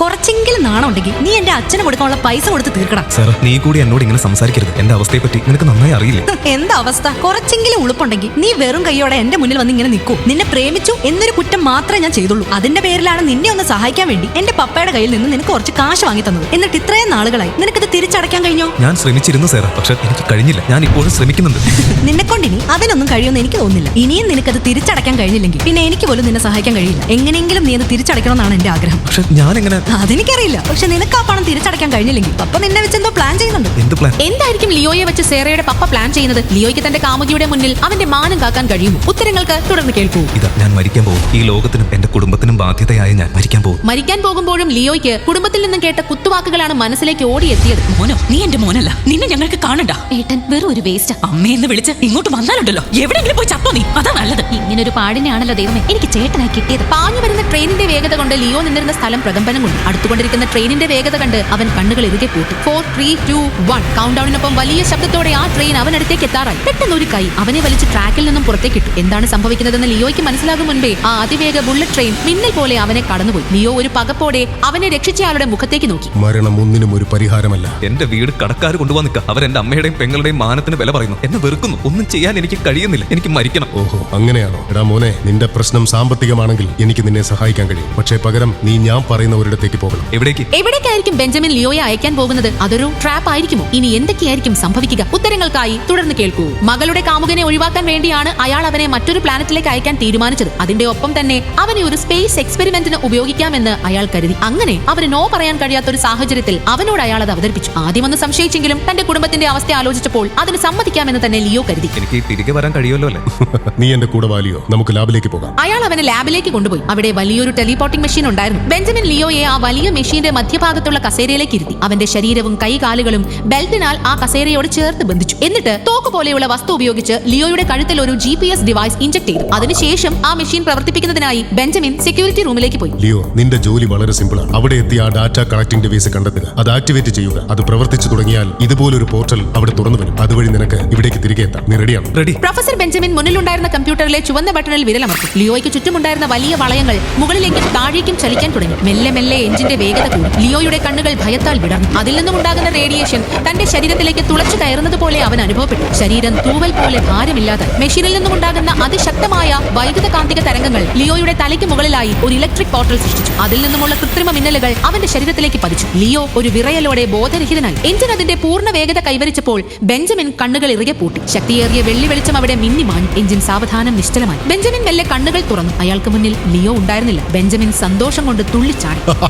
കുറച്ചെങ്കിലും നാണം ഉണ്ടെങ്കിൽ നീ എന്റെ അച്ഛനും കൊടുക്കാനുള്ള പൈസ കൊടുത്ത് തീർക്കണം. സാർ നീ കൂടി എന്നോട് ഇങ്ങനെ സംസാരിക്കരുത്. എന്റെ അവസ്ഥയെ പറ്റി നിനക്ക് നന്നായി അറിയില്ല? എന്താ അവസ്ഥ? കുറച്ചെങ്കിലും ഉളുപ്പുണ്ടെങ്കിൽ നീ വെറും കൈയോടെ എന്റെ മുന്നിൽ വന്ന് ഇങ്ങനെ നിൽക്കൂ. നിന്നെ പ്രേമിച്ചു എന്നൊരു കുറ്റം മാത്രമേ ഞാൻ ചെയ്തുള്ളൂ. അതിന്റെ പേരിലാണ് നിന്നെ ഒന്ന് സഹായിക്കാൻ വേണ്ടി എന്റെ പപ്പയുടെ കയ്യിൽ നിന്ന് നിനക്ക് കുറച്ച് കാശ് വാങ്ങി തന്നത്. എന്നിട്ട് ഇത്രയും നാളുകളായി നിനക്കത് തിരിച്ചടയ്ക്കാൻ കഴിഞ്ഞോ? ഞാൻ ശ്രമിച്ചിരുന്നു സാർ പക്ഷെ എനിക്ക് കഴിഞ്ഞില്ല. ഞാൻ ഇപ്പോഴും ശ്രമിക്കുന്നുണ്ട്. നിന്നെ കൊണ്ടിനി അതിനൊന്നും കഴിയുമെന്ന് എനിക്ക് തോന്നുന്നില്ല. ഇനിയും നിനക്കത് തിരിച്ചടയ്ക്കാൻ കഴിഞ്ഞില്ലെങ്കിൽ പിന്നെ എനിക്ക് പോലും നിന്നെ സഹായിക്കാൻ കഴിയില്ല. എങ്ങനെയെങ്കിലും നീ അത് തിരിച്ചടയ്ക്കണമെന്നാണ് എന്റെ ആഗ്രഹം. പക്ഷെ ഞാൻ എങ്ങനെ അതെനിക്കറിയില്ല. പക്ഷെ നിനക്ക് ആ പണം തിരിച്ചടയ്ക്കാൻ കഴിഞ്ഞില്ലെങ്കിൽ പപ്പ നിന്നെ വെച്ച് എന്തോ പ്ലാൻ ചെയ്യുന്നുണ്ട്. എന്ത് പ്ലാൻ എന്തായിരിക്കും ലിയോയെ വെച്ച് സേറയുടെ പപ്പ പ്ലാൻ ചെയ്യുന്നത്? ലിയോയ്ക്ക് തന്റെ കാമുകിയുടെ മുന്നിൽ അവന്റെ മാനം കാക്കാൻ കഴിയും ഉത്തരങ്ങൾക്ക് തുടർന്ന് കേൾക്കൂ. ഇതാ ഞാൻ മരിക്കാൻ പോകും. ഈ ലോകത്തിനും എന്റെ കുടുംബത്തിനും ബാധ്യതയായി ഞാൻ മരിക്കാൻ പോകും. മരിക്കാൻ പോകുമ്പോഴും ലിയോയ്ക്ക് കുടുംബത്തിൽ നിന്നും കേട്ട കുത്തുവാക്കുകളാണ് മനസ്സിലേക്ക് ഓടിയെത്തിയത്. മോനോ നീ എന്റെ മോനല്ല. നിന്നെ ഞങ്ങൾക്ക് കാണണ്ട. ഏട്ടൻ വെറും ഒരു വേസ്റ്റ് അമ്മയെന്ന് വിളിച്ച് ഇങ്ങോട്ട് വന്നാലുണ്ടല്ലോ. എവിടെയെങ്കിലും പോയി ചത്തോ നീ? അതാ നല്ലത്. ഇങ്ങനൊരു പാടിനെയാണല്ലോ ദൈവമേ. എനിക്ക് ചേട്ടനായി കിട്ടിയത്. പാഞ്ഞു വരുന്ന ട്രെയിനിന്റെ വേഗത കൊണ്ട് ലിയോ നിന്നിരുന്ന സ്ഥലം പ്രകമ്പനം കൊണ്ട്. അടുത്തുകൊണ്ടിരിക്കുന്ന ട്രെയിനിന്റെ വേഗത കണ്ട് അവൻ കണ്ണുകൾ ഇറുകെ പൂട്ടി. Four three two one count ഡൗണിനൊപ്പം വലിയ ശബ്ദത്തോടെ ആ ട്രെയിൻ അവനടുത്തേക്ക് എത്താറായി. പെട്ടെന്ന് ഒരു കൈ അവനെ വലിച്ച് ട്രാക്കിൽ നിന്നും പുറത്തേക്ക് ഇട്ടു. എന്താണ് സംഭവിക്കുന്നതെന്ന് ലിയോയ്ക്ക് മനസ്സിലാകും മുൻപേ ആ അതിവേഗ ബുള്ളറ്റ് ട്രെയിൻ മിന്നൽ പോലെ അവനെ കടന്നുപോയി. ലിയോ ഒരു പകപ്പോടെ അവനെ രക്ഷിച്ചയാളുടെ മുഖത്തേക്ക് നോക്കി. മരണം ഒന്നിനും ഒരു പരിഹാരമല്ല. എന്റെ വീട് കടക്കാർ കൊണ്ടുവന്നിക്ക നിൽക്കുക. അവർ എന്റെ അമ്മയുടെയും പെങ്ങളുടെയും മാനത്തിന് വില പറയുന്നു. എന്നെ വെറുക്കുന്നു. ഒന്നും ചെയ്യാൻ എനിക്ക് കഴിയുന്നില്ല. എനിക്ക് മരിക്കണം. ഓഹോ അങ്ങനെയാണോ? എടാ മോനെ നിന്റെ പ്രശ്നം സാമ്പത്തികമാണെങ്കിൽ എനിക്ക് നിന്നെ സഹായിക്കാൻ കഴിയും. പക്ഷേ പകരം നീ ഞാൻ പറയുന്ന ഒരിടത്തേക്ക് പോകണം? എവിടേക്ക്? എവിടേക്കായിരിക്കും ബെഞ്ചമിൻ ലിയോയെ അയക്കാൻ പോകുന്നത്? അതൊരു ട്രാപ്പ് ആയിരിക്കുമോ? ഇനി എന്തൊക്കെയായിരിക്കും സംഭവിക്കുക? ഉത്തരങ്ങൾക്കായി തുടർന്ന് കേൾക്കൂ. മകളുടെ കാമുകനെ ഒഴിവാക്കാൻ വേണ്ടിയാണ് അയാൾ അവനെ മറ്റൊരു പ്ലാനറ്റിലേക്ക് അയക്കാൻ തീരുമാനിച്ചത്. അതിന്റെ ഒപ്പം തന്നെ അവനെ ഒരു സ്പേസ് എക്സ്പെരിമെന്റിന് ഉപയോഗിക്കാമെന്ന് അയാൾ കരുതി. അങ്ങനെ അവന് നോ പറയാൻ കഴിയാത്ത ഒരു സാഹചര്യത്തിൽ അവനോട് അയാൾ അത് അവതരിപ്പിച്ചു. ആദ്യമൊന്ന് സംശയിച്ചെങ്കിലും തന്റെ കുടുംബത്തിന്റെ അവസ്ഥ ആലോചിച്ചപ്പോൾ അതിന് സമ്മതിക്കാമെന്ന് തന്നെ ലിയോ കരുതി. എനിക്ക് തിരികെ വരാൻ കഴിയുമല്ലോ അല്ലേ? നീ എന്റെ കൂടെ വാലിയോ? നമുക്ക് ലാബിലേക്ക് പോകാം. അയാൾ അവനെ ലാബിലേക്ക് കൊണ്ടുപോയി. അവിടെ വലിയൊരു ടെലിപോർട്ടിംഗ് മെഷീൻ ഉണ്ടായിരുന്നു. ബെഞ്ചമിൻ ലിയോയെ ആ വലിയ മെഷീന്റെ മധ്യഭാഗത്തുള്ള കസേരയിലേക്ക് ഇരുത്തി. അവന്റെ ശരീരവും കൈകാലുകളും ബെൽറ്റിനാൽ ആ കസേരയോട് ചേർത്ത് ബന്ധിച്ചു. എന്നിട്ട് തോക്ക് പോലെയുള്ള വസ്തു ഉപയോഗിച്ച് ലിയോയുടെ കഴുത്തിൽ ഒരു G P S device inject ചെയ്തു. അതിനുശേഷം ആ മെഷീൻ പ്രവർത്തിപ്പിക്കുന്നതിനായി ബെഞ്ചമിൻ സെക്യൂരിറ്റി റൂമിലേക്ക് പോയി. ലിയോ നിന്റെ ജോലി വളരെ സിമ്പിൾ ആണ്. അവിടെ എത്തി ആ ഡാറ്റ കളക്ടിംഗ് ഡിവൈസ് കണ്ടെത്തുക. അത് ആക്ടിവേറ്റ് ചെയ്യുക. അത് പ്രവർത്തിച്ചു തുടങ്ങിയാൽ ഇതുപോലൊരു പോർട്ടൽ അവിടെ തുറന്നു വരും. അതുവഴി നിനക്ക് ഇവിടേക്ക് തിരികെ എത്താം. നീ റെഡിയാണ് റെഡി പ്രൊഫസർ ബെഞ്ചമിൻ മുന്നിലുണ്ടായിരുന്ന കമ്പ്യൂട്ടറിലെ ചുവന്ന ബട്ടണിൽ വിരലമർത്തി. ലിയോയ്ക്ക് ചുറ്റുമുണ്ടായിരുന്ന വലിയ വളയങ്ങൾ മുകളിലേക്കും താഴേക്കും ചലിക്കാൻ തുടങ്ങി. മെല്ലെ മെല്ലെ എഞ്ചിന്റെ വേഗത കൂടി. ലിയോയുടെ കണ്ണുകൾ ഭയത്താൽ വിടർന്നു. അതിൽ നിന്നും ഉണ്ടാകുന്ന റേഡിയേഷൻ തന്റെ ശരീരത്തിലേക്ക് തുളച്ചു കയറുന്നത് പോലെ അവൻ അനുഭവപ്പെട്ടു. ശരീരം തൂവൽ പോലെ ഭാരമില്ലാതെ. മെഷീനിൽ നിന്നും ഉണ്ടാകുന്ന അതിശക്തമായ വൈദ്യുത കാന്തിക തരംഗങ്ങൾ ലിയോയുടെ തലയ്ക്ക് മുകളിലായി ഒരു ഇലക്ട്രിക് പോർട്ടൽ സൃഷ്ടിച്ചു. അതിൽ നിന്നുമുള്ള കൃത്രിമ മിന്നലുകൾ അവന്റെ ശരീരത്തിലേക്ക് പതിച്ചു. ലിയോ ഒരു വിറയലോടെ ബോധരഹിതനായി. എഞ്ചിൻ അതിന്റെ പൂർണ വേഗത കൈവരിച്ചപ്പോൾ ബെഞ്ചമിൻ കണ്ണുകൾ ഇറുകെ പൂട്ടി. ശക്തിയേറിയ വെള്ളി വെളിച്ചം അവിടെ മിന്നി മാഞ്ഞു. എഞ്ചിൻ സാവധാനം നിശ്ചലമായി. ബെഞ്ചമിൻ മെല്ലെ കണ്ണുകൾ തുറന്നു. അയാൾക്ക് മുന്നിൽ ലിയോ ഉണ്ടായിരുന്നില്ല. ബെഞ്ചമിൻ സന്തോഷം കൊണ്ട് തുള്ളിച്ചാടി.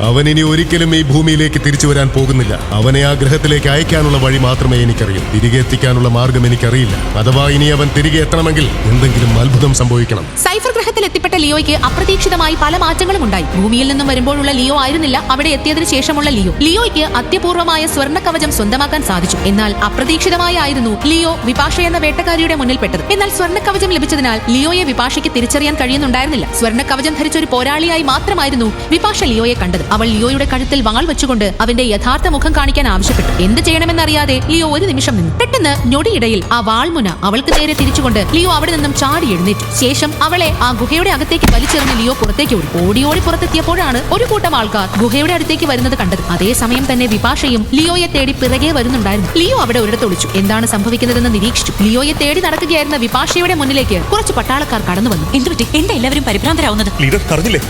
അവൻ ഇനി ഒരിക്കലും ഈ ഭൂമിയിലേക്ക് തിരിച്ചു വരാൻ പോകുന്നില്ല. അവനെ ആ ഗ്രഹത്തിലേക്ക് അയക്കാനുള്ള വഴി മാത്രമേ എനിക്കറിയൂ. തിരികെ എത്തിക്കാനുള്ള മാർഗം എനിക്കറിയില്ല. അഥവാ ഇനി അവൻ തിരികെ എത്തണമെങ്കിൽ എന്തെങ്കിലും അത്ഭുതം സംഭവിക്കണം. സൈഫർ ഗ്രഹത്തിൽ എത്തിപ്പെട്ട ലിയോയ്ക്ക് അപ്രതീക്ഷിതമായി പല മാറ്റങ്ങളും ഉണ്ടായി. ഭൂമിയിൽ നിന്നും വരുമ്പോഴുള്ള ലിയോ ആയിരുന്നില്ല അവിടെ എത്തിയതിനു ശേഷമുള്ള ലിയോ. ലിയോയ്ക്ക് അത്യപൂർവമായ സ്വർണ കവചം സ്വന്തമാക്കാൻ സാധിച്ചു. എന്നാൽ അപ്രതീക്ഷിതമായി ആയിരുന്നു ലിയോ വിപാഷ എന്ന വേട്ടക്കാരിയുടെ മുന്നിൽപ്പെട്ടത് എന്നാൽ സ്വർണ കവചം ലഭിച്ചതിനാൽ ലിയോയെ വിപാഷയ്ക്ക് തിരിച്ചറിയാൻ കഴിയുന്നുണ്ടായിരുന്നില്ല. സ്വർണ കവചം ധരിച്ച ഒരു പോരാളിയായി മാത്രമായിരുന്നു വിപാഷ ലിയോയെ കണ്ടത്. അവൾ ലിയോയുടെ കഴുത്തിൽ വാൾ വെച്ചുകൊണ്ട് അവന്റെ യഥാർത്ഥ മുഖം കാണിക്കാൻ ആവശ്യപ്പെട്ടു. എന്ത് ചെയ്യണമെന്നറിയാതെ ലിയോ ഒരു നിമിഷം നിന്നു. പെട്ടെന്ന് ഞൊടിയിടയിൽ ആ വാൾമുന അവൾക്ക് നേരെ തിരിച്ചുകൊണ്ട് ലിയോ അവിടെ നിന്നും ചാടി എഴുന്നേറ്റു. ശേഷം അവളെ ആ ഗുഹയുടെ അകത്തേക്ക് വലിച്ചെറിഞ്ഞ് ലിയോ പുറത്തേക്ക് ഓടി. ഓടി ഓടി പുറത്തെത്തിയപ്പോഴാണ് ഒരു കൂട്ടം ആൾക്കാർ ഗുഹയുടെ അടുത്തേക്ക് വരുന്നത് കണ്ടത്. അതേസമയം തന്നെ വിപാഷയും ലിയോയെ തേടി പിറകെ വരുന്നുണ്ടായിരുന്നു. ലിയോ അവിടെ ഒരിടത്ത് ഒളിച്ചു. എന്താണ് സംഭവിക്കുന്നതെന്ന് നിരീക്ഷിച്ചു. ലിയോയെ തേടി നടക്കുകയായിരുന്ന വിപാഷയുടെ മുന്നിലേക്ക് കുറച്ച് പട്ടാളക്കാർ കടന്നു വന്നു. എന്തുപറ്റി? എന്താ എല്ലാവരും പരിഭ്രാന്തരാവുന്നത്? ലീഡർ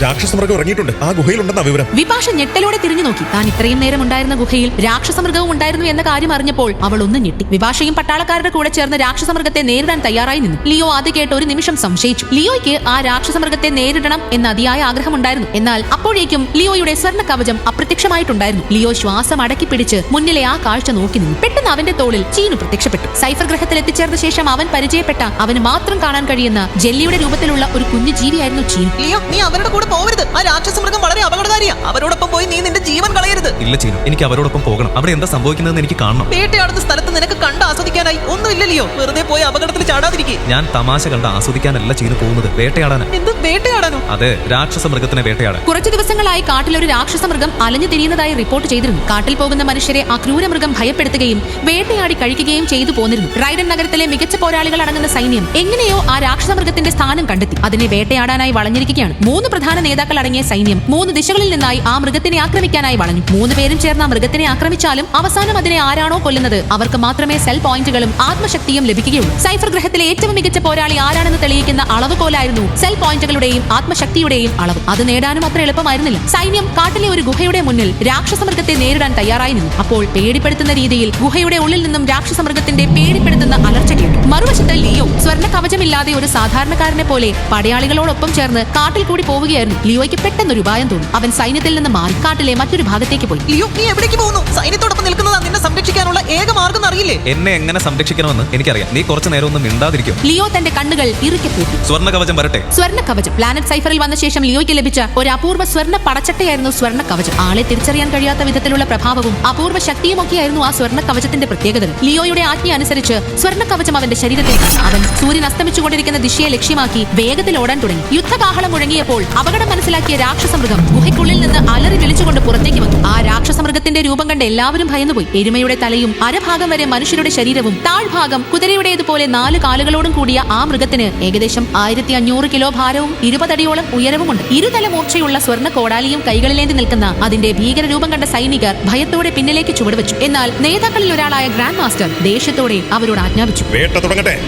രാക്ഷസമൃഗം ഇറങ്ങിയിട്ടുണ്ട്. ആ ഗുഹയിലുണ്ടെന്ന വിവരം. വിപാഷ ഞെട്ടലോടെ തിരിഞ്ഞു നോക്കി. താൻ ഇത്രയും നേരം ഉണ്ടായിരുന്ന ഗുഹയിൽ രാക്ഷസമൃഗവും ഉണ്ടായിരുന്നു എന്ന കാര്യം അറിഞ്ഞപ്പോൾ അവൾ ഒന്ന് ഞെട്ടി. വിപാഷയും പട്ടാളക്കാരുടെ കൂടെ ചേർന്ന് രാക്ഷസമൃഗത്തെ നേരിടാൻ തയ്യാറായി നിന്നു. ലിയോ അത് കേട്ട് ഒരു നിമിഷം സംശയിച്ചു. ലിയോയ്ക്ക് ആ രാക്ഷസമൃഗത്തെ നേരിടണം എന്ന അതിയായ ആഗ്രഹമുണ്ടായിരുന്നു. എന്നാൽ അപ്പോഴേക്കും ലിയോയുടെ സ്വർണ കവചം അപ്രത്യക്ഷമായിട്ടുണ്ടായിരുന്നു. ലിയോ ശ്വാസം അടക്കി പിടിച്ച് മുന്നിലെ ആ കാഴ്ച നോക്കി നിന്നു. പെട്ടെന്ന് അവന്റെ തോളിൽ ചീനു പ്രത്യക്ഷപ്പെട്ടു. സൈഫർ ഗ്രഹത്തിൽ എത്തിച്ചേർന്ന ശേഷം അവൻ പരിചയപ്പെട്ട അവന് മാത്രം കാണാൻ കഴിയുന്ന ജെല്ലിയുടെ രൂപത്തിലുള്ള ഒരു കുഞ്ഞു ജീവിയായിരുന്നു ചീനു. ലിയോ നീ അവരുടെ കൂടെ പോവരുത്. ആ രാക്ഷസമൃഗം വളരെ അപകടകാരിയാണ് അവരോടൊപ്പം പോയി നീ നിന്റെ ജീവൻ കളയരുത്. ഇല്ല ചെയ്യും എനിക്ക് അവരോടൊപ്പം പോകണം. അവിടെ എന്താ സംഭവിക്കുന്നതെന്ന് എനിക്ക് കാണണം. വേട്ടയാടുന്ന സ്ഥലത്ത് നിനക്ക് കണ്ട് ആസ്വദിക്കാനായി ഒന്നും ഇല്ലല്ലോ വെറുതെ പോയി അപകടത്തിൽ ചാടാതിരിക്കെ. ഞാൻ തമാശ കണ്ട് ആസ്വദിക്കാനല്ല ചീനു പോകുന്നത്. വേട്ടയാടാനാ. എന്ത് വേട്ടയാടാനോ? അതെ രാക്ഷസ മൃഗത്തിനെ വേട്ടയാടാൻ. കുറച്ചു ദിവസങ്ങളായി കാട്ടിൽ ഒരു രാക്ഷസ മൃഗം അലഞ്ഞു തിരിയുന്നതായി റിപ്പോർട്ട് ചെയ്തിരുന്നു. കാട്ടിൽ പോകുന്ന മനുഷ്യരെ ആ ക്രൂരമൃഗം ഭയപ്പെടുത്തുകയും വേട്ടയാടി കഴിക്കുകയും ചെയ്തു പോന്നിരുന്നു. റൈഡൻ നഗരത്തിലെ മികച്ച പോരാളികൾ അടങ്ങുന്ന സൈന്യം എങ്ങനെയോ ആ രാക്ഷസ മൃഗത്തിന്റെ സ്ഥാനം കണ്ടെത്തി. അതിനെ വേട്ടയാടാനായി വളഞ്ഞിരിക്കുകയാണ്. മൂന്ന് പ്രധാന നേതാക്കൾ അടങ്ങിയ സൈന്യം മൂന്ന് ദിശകളിൽ നിന്നായി ആ മൃഗത്തിനെ ആക്രമിക്കാനായി വളഞ്ഞു. മൂന്ന് പേരും ചേർന്ന് ആ മൃഗത്തിനെ ആക്രമിച്ചാലും അവസാനം അതിനെ ആരാണോ കൊല്ലുന്നത്? അവർക്ക് മാത്രമേ സെൽ പോയിന്റുകളും ആത്മശക്തിയും ലഭിക്കുകയുള്ളൂ. സൈഫർ ഗ്രഹത്തിലെ ഏറ്റവും മികച്ച പോരാളി ആരാണെന്ന് തെളിയിക്കുന്ന അളവുകോലായിരുന്നു സെൽ പോയിന്റുകളുടെയും ആത്മശക്തിയുടെയും അളവ്. അത് നേടാനും അത്ര എളുപ്പമായിരുന്നില്ല. സൈന്യം കാട്ടിലെ ഒരു ഗുഹയുടെ മുന്നിൽ രാക്ഷസ മൃഗത്തെ നേരിടാൻ തയ്യാറായി നിന്നു. അപ്പോൾ പേടിപ്പെടുത്തുന്ന രീതിയിൽ ഗുഹയുടെ ഉള്ളിൽ നിന്നും രാക്ഷസ മൃഗത്തിന്റെ പേടിപ്പെടുത്തുന്ന അലർച്ച കേട്ടു. മറുവശത്ത് ലിയോ സ്വർണ കവചമില്ലാതെ ഒരു സാധാരണക്കാരനെ പോലെ പടയാളികളോടൊപ്പം ചേർന്ന് കാട്ടിൽ കൂടി പോവുകയായിരുന്നു. ലിയോയ്ക്ക് പെട്ടെന്നൊരു ഉപായം തോന്നി. അവൻ സൈന്യത്തിൽ നിന്ന് മാറി കാട്ടിലെ മറ്റൊരു ഭാഗത്തേക്ക് പോയി. ലിയോ നീ എവിടേക്ക് പോകുന്നു? സൈന്യത്തോടൊപ്പം നിൽക്കുന്നതാ നിന്നെ സംരക്ഷിക്കാനുള്ള ഏക മാർഗം അറിയില്ലേ? എന്നെ എങ്ങനെ സംരക്ഷിക്കണമെന്ന് എനിക്കറിയാം. നീ കുറച്ചു നേരം ഒന്നും മിണ്ടാതിരിക്കും. ലിയോ തന്റെ കണ്ണുകൾ ഇറുക്കി പൂട്ടി. സ്വർണ കവചം വരട്ടെ. സ്വർണ കവചം പ്ലാനറ്റ് സൈഫറിൽ വന്ന ശേഷം ലിയോയ്ക്ക് ലഭിച്ച ഒരു അപൂർവ സ്വർണ പടച്ചട്ടയായിരുന്നു സ്വർണ കവചം ആളെ തിരിച്ചറിയാൻ കഴിയാത്ത വിധത്തിലുള്ള പ്രഭാവവും അപൂർവ ശക്തിയുമൊക്കെയായിരുന്നു ആ സ്വർണ കവചത്തിന്റെ പ്രത്യേകത ലിയോയുടെ ആജ്ഞ അനുസരിച്ച് സ്വർണ കവചം അവന്റെ ശരീരത്തിൽ അവൻ സൂര്യൻ അസ്തമിച്ചുകൊണ്ടിരിക്കുന്ന ദിശയെ ലക്ഷ്യമാക്കി വേഗത്തിൽ ഓടാൻ തുടങ്ങി. യുദ്ധകാഹളം മുഴങ്ങിയപ്പോൾ അപകടം മനസ്സിലാക്കിയ രാക്ഷസമൃഗം ഗുഹയ്ക്കുള്ളിൽ നിന്ന് അലറി വിളിച്ചുകൊണ്ട് പുറത്തേക്ക് വന്നു. ആ രാക്ഷസമൃഗത്തിന്റെ രൂപം കണ്ട് എല്ലാവരും ഭയന്നുപോയി. എരുമയുടെ തലയും അരഭാഗം വരെ മനുഷ്യരുടെ ശരീരവും താഴ്ഭാഗം കുതിരയുടേതുപോലെ നാല് കാലുകളോടും കൂടിയ ആ മൃഗത്തിന് ഏകദേശം ആയിരത്തി അഞ്ഞൂറ് കിലോ ഭാരവും ഇരുപതടിയോളം ഉയരവുമുണ്ട്. ഇരുതല മൂർച്ചയുള്ള സ്വർണ കോടാലിയും കൈകളിലേന്തി നിൽക്കുന്ന അതിന്റെ ഭീകര രൂപം കണ്ട സൈനികർ ഭയത്തോടെ പിന്നിലേക്ക് ചുവടുവെച്ചു. എന്നാൽ നേതാക്കളിൽ ഒരാളായ ഗ്രാൻഡ് മാസ്റ്റർ ദേഷ്യത്തോടെ അവരോട് ആജ്ഞാപിച്ചു.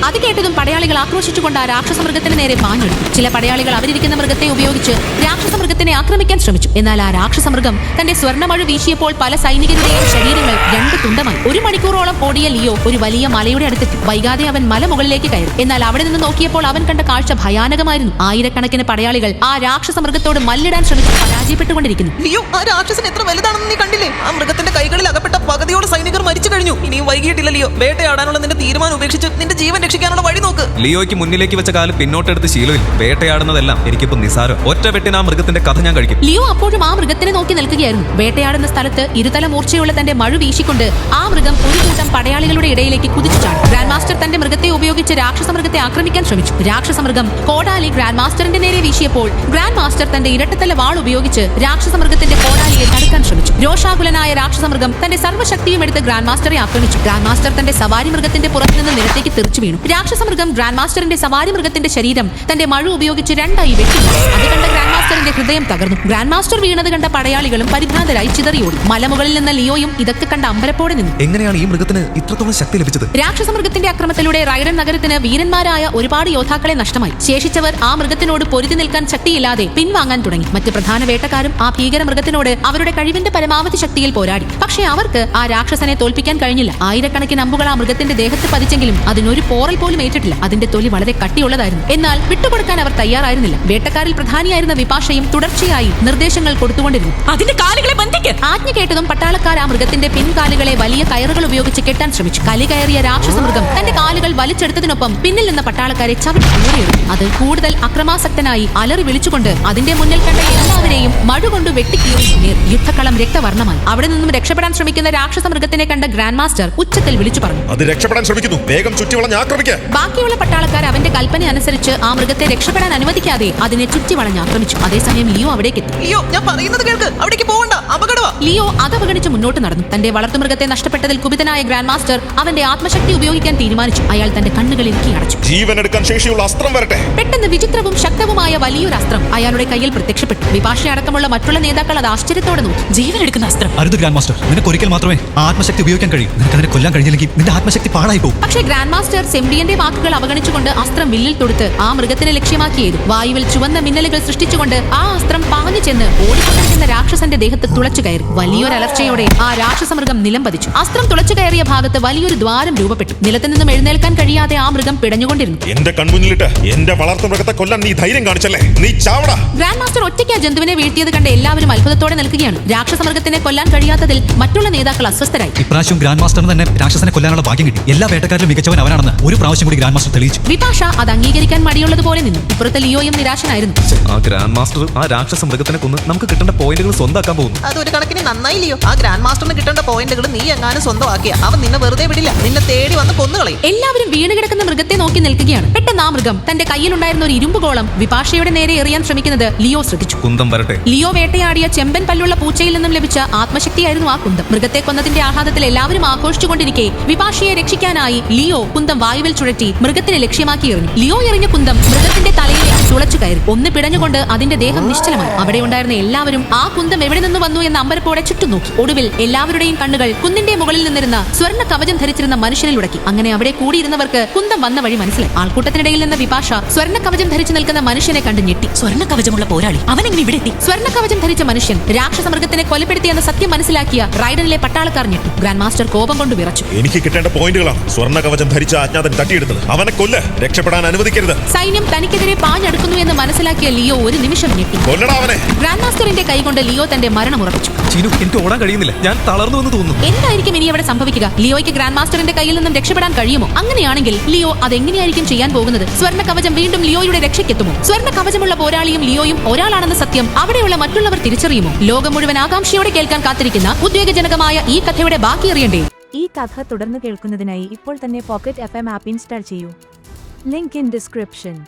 അത് കേട്ടതും പടയാളികൾ ആക്രോശിച്ചുകൊണ്ട് ആ രാക്ഷസ മൃഗത്തിന് നേരെ പാഞ്ഞെടുത്തു ചില പടയാളികൾ അവരിരിക്കുന്ന മൃഗത്തെ ഉപയോഗിച്ച് രാക്ഷസ മൃഗത്തിനെ ആക്രമിക്കാൻ ശ്രമിച്ചു. എന്നാൽ ആ രാക്ഷസ മൃഗം തന്റെ സ്വർണമഴ വീശിയപ്പോൾ പല സൈനികരുടെയും ശരീരങ്ങൾ രണ്ട് തുണ്ടമായി. ഒരു മണിക്കൂറോളം ഓടിയ ലിയോ ഒരു വലിയ മലയുടെ അടുത്തെത്തി. വൈകാതെ അവൻ മല മുകളിലേക്ക് കയറി. എന്നാൽ അവിടെ നിന്ന് നോക്കിയപ്പോൾ അവൻ കണ്ട കാഴ്ച ഭയാനകമായിരുന്നു. ആയിരക്കണക്കിന് പടയാളികൾ ആ രാക്ഷസമൃഗത്തോട് മല്ലിടാൻ ശ്രമിച്ചു പരാജയപ്പെട്ടുകൊണ്ടിരിക്കുന്നു. ലിയോ ആ രാക്ഷസൻ എത്ര വലുതാണെന്ന് നീ കണ്ടില്ലേ? ആ മൃഗത്തിന്റെ കൈകളിൽ അകപ്പെട്ട പകുതിയോട് സൈനികർ മരിച്ചു കഴിഞ്ഞു. ഇനിയും വൈകിട്ടില്ല ലിയോ. വേട്ടയാടാനുള്ള നിന്റെ തീരുമാനം ഉപേക്ഷിച്ച് നിന്റെ ജീവൻ രക്ഷിക്കാനുള്ള ലിയോയ്ക്ക് മുന്നിലേക്ക് വെച്ച കാൽ പിന്നോട്ടെടുത്ത് ശീലമില്ല വേട്ടയാടുന്നതെല്ലാം എനിക്കിപ്പോ നിസാരം. ഒറ്റ വെട്ടിന് ആ മൃഗത്തിന്റെ കഥ ഞാൻ കഴിക്കും. ലിയോ അപ്പോഴും ആ മൃഗത്തിനെ നോക്കി നിൽക്കുകയായിരുന്നു. വേട്ടയാടുന്ന സ്ഥലത്ത് ഇരുതല മൂർച്ചയുള്ള തന്റെ മഴു വീശിക്കൊണ്ട് ആ മൃഗം ഒരു കൂട്ടം പടയാളികളുടെ ഇടയിലേക്ക് കുതിച്ചാണ് ഗ്രാൻഡ് മാസ്റ്റർ തന്റെ മൃഗത്തെ ഉപയോഗിച്ച് രാക്ഷസ മൃഗത്തെ ആക്രമിക്കാൻ ശ്രമിച്ചു. രാക്ഷസ മൃഗം കോടാലി ഗ്രാൻഡ് മാസ്റ്ററിന്റെ നേരെ വീശിയപ്പോൾ ഗ്രാൻഡ് മാസ്റ്റർ തന്റെ ഇരട്ടത്തല വാൾ ഉപയോഗിച്ച് രാക്ഷസ മൃഗത്തിന്റെ കോടാലിയെ തടുക്കാൻ ശ്രമിച്ചു. രോഷാകുലനായ രാക്ഷസ മൃഗം തന്റെ സർവശക്തിയും എടുത്ത് ഗ്രാൻഡ് മാസ്റ്ററെ ആക്രമിച്ചു. ഗ്രാൻഡ് മാസ്റ്റർ തന്റെ സവാരി മൃഗത്തിന്റെ പുറത്തു നിന്ന് നിലത്തേക്ക് തെറിച്ചു വീണു. രാക്ഷസ മൃഗം മാസ്റ്ററിന്റെ സവാരി മൃഗത്തിന്റെ ശരീരം തന്റെ മഴ ഉപയോഗിച്ച് രണ്ടായി വെട്ടി. അത് കണ്ട ഗ്രാൻഡ് മാസ്റ്ററിന്റെ ഹൃദയം തകർന്നു. ഗ്രാൻഡ് മാസ്റ്റർ വീണത് കണ്ട പടയാളികളും പരിഭ്രാന്തരായി ചിതറിയോടി മലമുകളിൽ നിന്ന ലിയോയും ഇതൊക്കെ കണ്ട അമ്പരപ്പോടെ നിന്നു. എങ്ങനെയാണ് ഈ മൃഗത്തിന് ഇത്രത്തോളം ശക്തി ലഭിച്ചത്? രാക്ഷസ മൃഗത്തിന്റെ അക്രമത്തിലൂടെ റൈഡൻ നഗരത്തിന് വീരന്മാരായ ഒരുപാട് യോദ്ധാക്കളെ നഷ്ടമായി. ശേഷിച്ചവർ ആ മൃഗത്തിനോട് പൊരുതി നിൽക്കാൻ ശക്തിയില്ലാതെ പിൻവാങ്ങാൻ തുടങ്ങി. മറ്റ് പ്രധാന വേട്ടക്കാരും ആ ഭീകര മൃഗത്തിനോട് അവരുടെ കഴിവിന്റെ പരമാവധി ശക്തിയിൽ പോരാടി. പക്ഷേ അവർക്ക് ആ രാക്ഷസനെ തോൽപ്പിക്കാൻ കഴിഞ്ഞില്ല. ആയിരക്കണക്കിന് അമ്പുകൾ ആ മൃഗത്തിന്റെ ദേഹത്ത് പതിച്ചെങ്കിലും അതിനൊരു പോറൽ പോലും ഏറ്റിട്ടില്ല. അതിന്റെ തൊലി വളരെ കട്ടിയുള്ളതായിരുന്നു. എന്നാൽ വിട്ടുകൊടുക്കാൻ അവർ തയ്യാറായിരുന്നില്ല. വേട്ടക്കാരിൽ പ്രധാനിയായിരുന്ന വിപാഷയും തുടർച്ചയായി നിർദ്ദേശങ്ങൾ കൊടുത്തുകൊണ്ടിരുന്നു. അതിന്റെ കാലുകളെ ബന്ധിക്ക്. ആജ്ഞ കേട്ടതും പട്ടാളക്കാർ ആ മൃഗത്തിന്റെ പിൻകാലുകളെ വലിയ കയറുകൾ ഉപയോഗിച്ച് കെട്ടാൻ ശ്രമിച്ചു. കലി കയറിയ രാക്ഷസ മൃഗം തന്റെ കാലുകൾ വലിച്ചെടുത്തതിനൊപ്പം പിന്നിൽ നിന്ന പട്ടാളക്കാരെ ചവിട്ടി കയറിയെടുത്തു അത് കൂടുതൽ അക്രമാസക്തനായി അലറി വിളിച്ചുകൊണ്ട് അതിന്റെ മുന്നിൽ കണ്ട എല്ലാവരെയും മഴുകൊണ്ട് വെട്ടിക്കീറി യുദ്ധക്കളം രക്തവർണമായി. അവിടെ നിന്നും രക്ഷപ്പെടാൻ ശ്രമിക്കുന്ന രാക്ഷസ മൃഗത്തിനെ കണ്ട ഗ്രാൻഡ് മാസ്റ്റർ ഉച്ചത്തിൽ വിളിച്ചു പറഞ്ഞു. അത് രക്ഷപ്പെടാൻ ശ്രമിക്കുന്നു. വേഗം ചുറ്റിവളഞ്ഞ് ആക്രമിക്കുക ബാക്കിയുള്ള പട്ടാളക്കാർ അവന്റെ കൽപ്പന അനുസരിച്ച് ആ മൃഗത്തെ രക്ഷപ്പെടാൻ അനുവദിക്കാതെ അതിനെ ചുറ്റി വളഞ്ഞ് ആക്രമിച്ചു. അതേസമയം ലിയോ അവിടേക്ക് എത്തി ലിയോ ഞാൻ പറയുന്നത് കേൾക്ക്. അവിടേക്ക് പോകണ്ട അപകടമാ ലിയോ അതവഗണിച്ച് മുന്നോട്ട് നടന്നു. തന്റെ വളർത്തുമൃഗത്തെ നഷ്ടപ്പെട്ടതിൽ കുപിതനായ ഗ്രാൻഡ് മാസ്റ്റർ അവന്റെ ആത്മശക്തി ഉപയോഗിക്കാൻ തീരുമാനിച്ചു. അയാൾ തന്റെ കണ്ണുകളിൽ കീഴടച്ചു അടച്ചു. ജീവൻ എടുക്കാൻ ശേഷിയുള്ള അസ്ത്രം വരട്ടെ. പെട്ടെന്ന് വിചിത്രവും ശക്തവുമായ വലിയൊരു അസ്ത്രം അയാളുടെ കയ്യിൽ പ്രത്യക്ഷപ്പെട്ടു. വിഭാഷ അടക്കമുള്ള മറ്റുള്ള നേതാക്കൾ അത് ആശ്ചര്യത്തോടെ നോക്കി. ജീവൻ എടുക്കുന്ന അസ്ത്രം. അരുത് ഗ്രാൻഡ് മാസ്റ്റർ നിനക്ക് ഒരിക്കൽ മാത്രമേ ആത്മശക്തി ഉപയോഗിക്കാൻ കഴിയൂ. നിനക്ക് അതിനെ കൊല്ലാൻ കഴിഞ്ഞില്ലെങ്കിൽ നിന്റെ ആത്മശക്തി പാഴായി പോകും. പക്ഷേ ഗ്രാൻഡ് മാസ്റ്റർ സെംഡിയന്റെ വാക്കുകൾ അവഗണിച്ചുകൊണ്ട് അസ്ത്രം വില്ലിൽ തൊടുത്ത് ആ മൃഗത്തിനെ ലക്ഷ്യമാക്കിയത് വായുവിൽ ചുവന്ന മിന്നലുകൾ സൃഷ്ടിച്ചുകൊണ്ട് ആ അസ്ത്രം പാഞ്ഞു ചെന്ന് ഓടിക്കൊണ്ടിരിക്കുന്ന രാക്ഷസന്റെ ദേഹത്ത് തുളച്ചു കയറി. കയറി വലിയൊരു അലർച്ചയോടെ ആ രാക്ഷസമൃഗം നിലം പതിച്ചു. അസ്ത്രം തുളച്ചു കയറിയ ഭാഗത്ത് വലിയൊരു ദ്വാരം രൂപപ്പെട്ടു. നിലത്ത് നിന്നും എഴുന്നേൽക്കാൻ കഴിയാതെ ആ മൃഗം പിടഞ്ഞുകൊണ്ടിരുന്നു. എന്റെ കൺമുന്നിലിട്ട് എന്റെ വളർത്തു മൃഗത്തെ കൊല്ലാൻ നീ ധൈര്യം കാണിച്ചല്ലേ? നീ ചാവടാ. ഗ്രാൻഡ് മാസ്റ്റർ ഒറ്റയ്ക്ക് ആ ജന്തുവിനെ വീഴ്ത്തിയത് കണ്ട് എല്ലാവരും അത്ഭുതത്തോടെ നിൽക്കുകയാണ്. രാക്ഷസമൃഗത്തിനെ കൊല്ലാൻ കഴിയാത്തതിൽ മറ്റുള്ള നേതാക്കൾ അസ്വസ്ഥരായി. ഇപ്രാവശ്യം ഗ്രാൻഡ് മാസ്റ്ററിന് തന്നെ രാക്ഷസനെ കൊല്ലാനുള്ള ഭാഗ്യം കിട്ടി. എല്ലാ വേട്ടക്കാരിലും മികച്ചവൻ അവനാണെന്ന് ഒരു പ്രാവശ്യം കൂടി ഗ്രാൻഡ് മാസ്റ്റർ തെളിയിച്ചു. വിപാഷ അത് അംഗീകരിക്കാൻ മടിയുള്ളതുപോലെ നിന്നു. ഇപ്പുറത്തെ ലിയോയും നിരാശനായിരുന്നു. ആ ഗ്രാൻഡ് മാസ്റ്റർ ആ രാക്ഷസ മൃഗത്തിനെ കൊന്ന് നമുക്ക് കിട്ടേണ്ട പോയിന്റുകൾ സ്വന്തമാക്കാൻ പോകുന്നു. അതൊരു കണക്കിന് നന്നായില്ലയോ? ആ ഗ്രാൻഡ് മാസ്റ്ററിന് കിട്ടേണ്ട പോയിന്റുകൾ നീ എങ്ങാനും സ്വന്തമാക്കിയ. അവൻ നിന്നെ വെറുതെ വിടില്ല. നിന്നെ തേടി വന്ന് കൊന്നുകളയും. എല്ലാവരും വീണ് കിടക്കുന്ന മൃഗത്തെ നോക്കി നിൽക്കുകയാണ്. ആ മൃഗം തന്റെ കയ്യിലുണ്ടായിരുന്ന ഒരു ഇരുമ്പ് ഗോളം വിപാഷയുടെ നേരെ എറിയാൻ ശ്രമിക്കുന്നത് ലിയോ ശ്രദ്ധിച്ചു. കുന്തം വരട്ടെ. ലിയോ വേട്ടയാടിയ ചെമ്പൻ പല്ലുള്ള പൂച്ചയിൽ നിന്നും ലഭിച്ച ആത്മശക്തിയായിരുന്നു ആ കുന്തം. മൃഗത്തെ കൊന്നതിന്റെ ആഹ്ലാദത്തിൽ എല്ലാവരും ആഘോഷിച്ചുകൊണ്ടിരിക്കെ വിപാഷയെ രക്ഷിക്കാനായി ലിയോ കുന്തം വായുവിൽ ചുഴറ്റി മൃഗത്തിനെ ലക്ഷ്യമാക്കി എറിഞ്ഞു. ലിയോ എറിഞ്ഞ കുന്തം മൃഗത്തിന്റെ തലയിൽ ചുളച്ചു കയറി. ഒന്ന് പിടഞ്ഞുകൊണ്ട് അതിന്റെ ദേഹം നിശ്ചലമായി. അവിടെ ഉണ്ടായിരുന്ന എല്ലാവരും ആ കുന്തം എവിടെ നിന്ന് വന്നു എന്ന അമ്പരപ്പോടെ ചുറ്റും നോക്കി ഒടുവിൽ എല്ലാവരുടെയും കണ്ണുകൾ കുന്നിന്റെ മുകളിൽ നിന്നിരുന്ന സ്വർണ കവചം ധരിച്ചിരുന്ന മനുഷ്യനിൽ ഉടക്കി. അങ്ങനെ അവിടെ കൂടിയിരുന്നവർക്ക് കുന്തം വന്ന വഴി മനസ്സിലായി. ആൾക്കൂട്ടത്തിനിടയിൽ നിന്ന് വിപാഷ സ്വർണ കവചം ധരിച്ചു നിൽക്കുന്ന മനുഷ്യനെ കണ്ട് ഞെട്ടി. സ്വർണ കവചമുള്ള പോരാളി അവനെങ്ങനെ ഇവിടെ എത്തി. സ്വർണ കവചം ധരിച്ച മനുഷ്യൻ രാക്ഷസ മൃഗത്തിനെ കൊലപ്പെടുത്തിയെന്ന സത്യം മനസ്സിലാക്കിയ റൈഡനിലെ പട്ടാളക്കാർ ഞെട്ടി. ഗ്രാൻഡ് മാസ്റ്റർ കോപം കൊണ്ട് വിറച്ചു. എനിക്ക് കിട്ടേണ്ട പോയിന്റുകളാണ്. സ്വർണ കവചം ധരിച്ച അജ്ഞാതൻ തട്ടിയെടുത്തത്. അവനെ കൊല്ല. രക്ഷപ്പെടാൻ അനുവദിക്കരുത്. സൈന്യം തനിക്കെതിരെ പാഞ്ഞടുക്കുന്നു എന്ന് മനസ്സിലാക്കിയ ലിയോ ഒരു നിമിഷം ഞെട്ടി. അവനെ. ഗ്രാൻഡ് മാസ്റ്ററിന്റെ കൈകൊണ്ട് ലിയോ തന്റെ മരണം ഉറപ്പിച്ചു. ചിനു എനിക്ക് ഓടാൻ കഴിയുന്നില്ല. ഞാൻ തളർന്നു എന്ന് തോന്നുന്നു. എന്തായിരിക്കും ഇനി അവിടെ സംഭവിക്കുക? ലിയോയ്ക്ക് ഗ്രാൻഡ് മാസ്റ്ററിന്റെ കയ്യിൽ നിന്നും രക്ഷപ്പെടാൻ കഴിയുമോ? അങ്ങനെയാണെങ്കിൽ ലിയോ അതെങ്ങനെയായിരിക്കും ചെയ്യാൻ പോകുന്നത്? സ്വർണ കവചം വീണ്ടും ലിയോയുടെ രക്ഷയ്ക്കെത്തുമോ? സ്വർണ കവചമുള്ള പോരാളിയും ലിയോയും ഒരാളാണെന്ന സത്യം അവിടെയുള്ള മറ്റുള്ളവർ തിരിച്ചറിയുമോ? ലോകം മുഴുവൻ ആകാംക്ഷയോടെ കേൾക്കാൻ കാത്തിരിക്കുന്ന ഉദ്വേഗജനകമായ ഈ കഥയുടെ ബാക്കി അറിയണ്ടേ? ഈ കഥ തുടർന്ന് കേൾക്കുന്നതിനായി ഇപ്പോൾ തന്നെ pocket F M app install ചെയ്യൂ. Link in description.